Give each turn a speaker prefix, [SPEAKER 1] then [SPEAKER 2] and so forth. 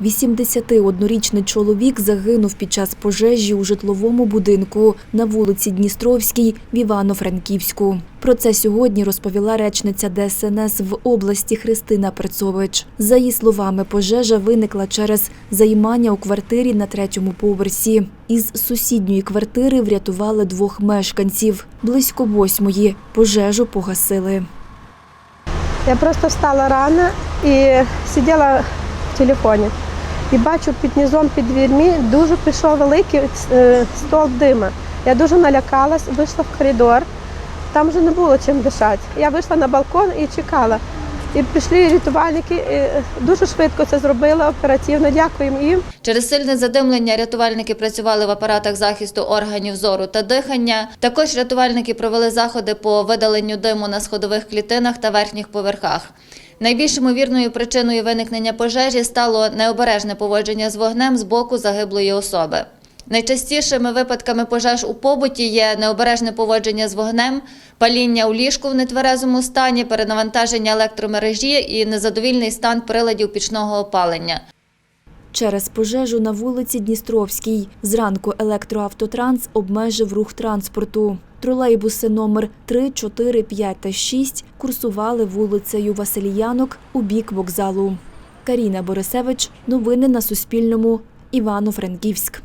[SPEAKER 1] 81-річний чоловік загинув під час пожежі у житловому будинку на вулиці Дністровській в Івано-Франківську. Про це сьогодні розповіла речниця ДСНС в області Христина Перцович. За її словами, пожежа виникла через займання у квартирі на третьому поверсі. Із сусідньої квартири врятували двох мешканців. Близько восьмої пожежу погасили.
[SPEAKER 2] Я просто встала рано і сиділа телефоні. І бачу під низом під двірмі дуже пішов великий е, стовп дима. Я дуже налякалась, вийшла в коридор. Там вже не було чим дишати. Я вийшла на балкон і чекала. І прийшли рятувальники, і дуже швидко це зробили, оперативно. Дякуємо їм.
[SPEAKER 3] Через сильне задимлення рятувальники працювали в апаратах захисту органів зору та дихання. Також рятувальники провели заходи по видаленню диму на сходових клітинах та верхніх поверхах. Найбільш ймовірною причиною виникнення пожежі стало необережне поводження з вогнем з боку загиблої особи. Найчастішими випадками пожеж у побуті є необережне поводження з вогнем, паління у ліжку в нетверезому стані, перенавантаження електромережі і незадовільний стан приладів пічного опалення.
[SPEAKER 1] Через пожежу на вулиці Дністровській зранку електроавтотранс обмежив рух транспорту. Тролейбуси номер 3, 4, 5 та 6 курсували вулицею Васильянок у бік вокзалу. Каріна Борисевич. Новини на Суспільному. Івано-Франківськ.